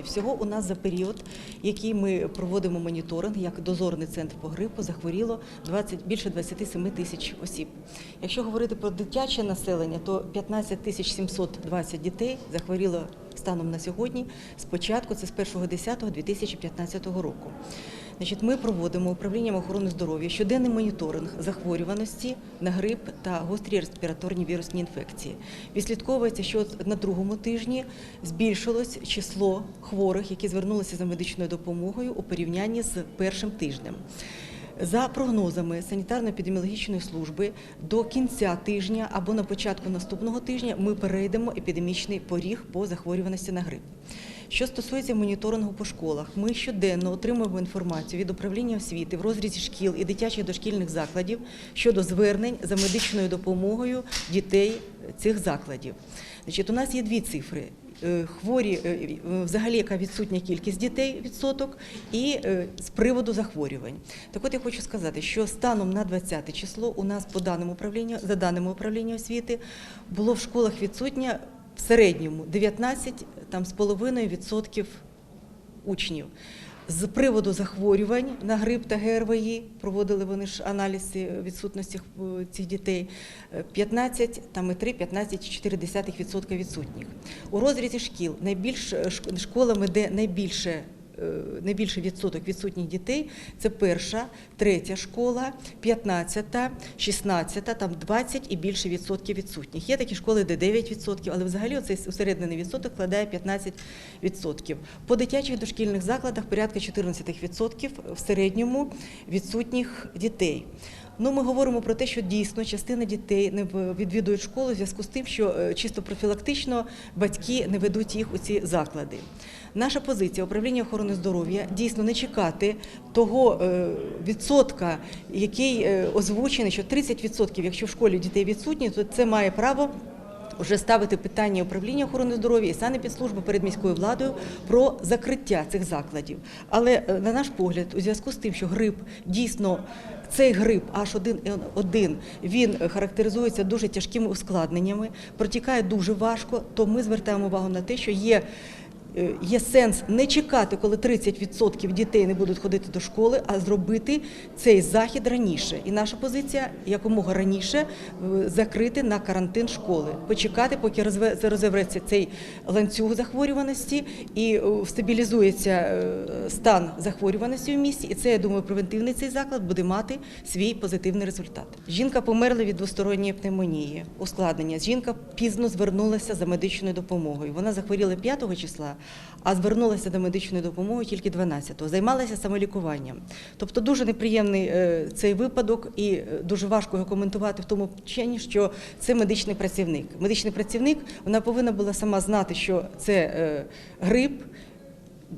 Всього у нас за період, який ми проводимо моніторинг, як дозорний центр по грипу, захворіло 20, більше 27 тисяч осіб. Якщо говорити про дитяче населення, то 15 тисяч 720 дітей захворіло станом на сьогодні. Спочатку це з 1.10.2015 року. Значить, ми проводимо управлінням охорони здоров'я щоденний моніторинг захворюваності на грип та гострі респіраторні вірусні інфекції. Відслідковується, що на другому тижні збільшилось число хворих, які звернулися за медичною допомогою у порівнянні з першим тижнем. За прогнозами санітарно-епідеміологічної служби до кінця тижня або на початку наступного тижня ми перейдемо епідемічний поріг по захворюваності на грип. Що стосується моніторингу по школах, ми щоденно отримуємо інформацію від управління освіти в розрізі шкіл і дитячих дошкільних закладів щодо звернень за медичною допомогою дітей цих закладів. Значить, у нас є дві цифри. Е, Хворі, е, е, взагалі, яка відсутня кількість дітей відсоток, і з приводу захворювань. Так от я хочу сказати, що станом на 20 число у нас по даному управлінню, за даними управління освіти, було в школах відсутня в середньому 19 там, з половиною відсотків учнів. З приводу захворювань на грип та ГРВІ, проводили вони ж аналізи відсутності е, цих дітей, е, 15, там і 3, 15,4% відсутніх. У розрізі шкіл найбільш е, школами, де найбільше е, найбільший відсоток відсутніх дітей це перша, третя школа, 15, 16, там 20 і більше відсотків відсутніх. Є такі школи, де 9 відсотків, але взагалі цей усереднений відсоток складає 15 відсотків. По дитячих дошкільних закладах порядка 14 відсотків в середньому відсутніх дітей. Ну, ми говоримо про те, що дійсно частина дітей не відвідують школу в зв'язку з тим, що е, чисто профілактично батьки не ведуть їх у ці заклади. Наша позиція управління охорони здоров'я дійсно не чекати того е, відсотка, який е, озвучений, що 30%, якщо в школі дітей відсутні, то це має право вже ставити питання управління охорони здоров'я і санепідслужби перед міською владою про закриття цих закладів. Але е, на наш погляд, у зв'язку з тим, що грип дійсно цей грип H1N1, він характеризується дуже тяжкими ускладненнями, протікає дуже важко, то ми звертаємо увагу на те, що є. Е, Є сенс не чекати, коли 30% дітей не будуть ходити до школи, а зробити цей захід раніше. І наша позиція якомога раніше е, закрити на карантин школи, почекати, поки розве- розвернеться цей ланцюг захворюваності і е, стабілізується стан захворюваності в місті. І це я думаю, превентивний цей заклад буде мати свій позитивний результат. Жінка померла від двосторонньої пневмонії, ускладнення. Жінка пізно звернулася за медичною допомогою. Вона захворіла 5 числа, а звернулася до медичної допомоги тільки 12-го. Займалася самолікуванням. Тобто дуже неприємний е, цей випадок, і е, дуже важко його коментувати в тому чині, що це медичний працівник. Медичний працівник вона повинна була сама знати, що це е, грип.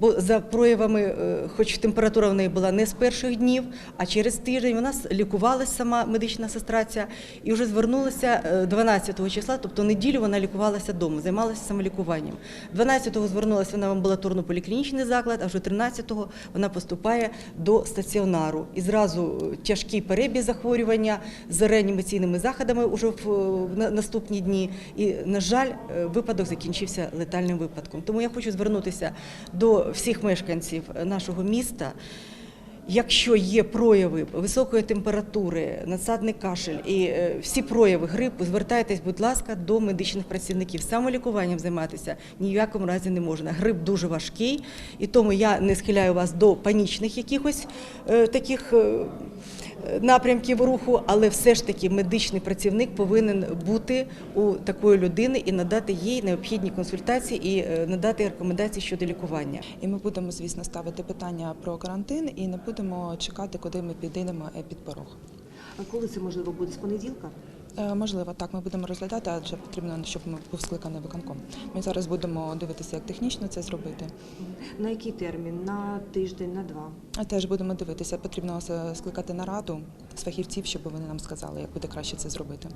Бо за проявами, е, хоч температура в неї була не з перших днів, а через тиждень вона лікувалась сама медична сестра ця і вже звернулася е, 12 числа, тобто неділю вона лікувалася вдома, займалася самолікуванням. 12-го звернулася вона в амбулаторно-поліклінічний заклад, а вже 13-го вона поступає до стаціонару. І зразу е, тяжкий перебіг захворювання з реанімаційними заходами уже в е, наступні дні. І, на жаль, е, випадок закінчився летальним випадком. Тому я хочу звернутися до всіх мешканців нашого міста. Якщо є прояви високої температури, надсадний кашель і е, всі прояви грипу, звертайтесь, будь ласка, до медичних працівників. Самолікуванням займатися ні в якому разі не можна. Грип дуже важкий, і тому я не схиляю вас до панічних якихось е, таких. Напрямків руху, але все ж таки медичний працівник повинен бути у такої людини і надати їй необхідні консультації і е, надати рекомендації щодо лікування. І ми будемо, звісно, ставити питання про карантин і не будемо чекати, куди ми підійдемо е, під порог. А коли це можливо буде з понеділка? Е, Можливо, так ми будемо розглядати, адже потрібно, щоб ми був скликаний виконком. Ми зараз будемо дивитися, як технічно це зробити. На який термін? На тиждень, на два? Теж будемо дивитися, потрібно скликати нараду з фахівців, щоб вони нам сказали, як буде краще це зробити.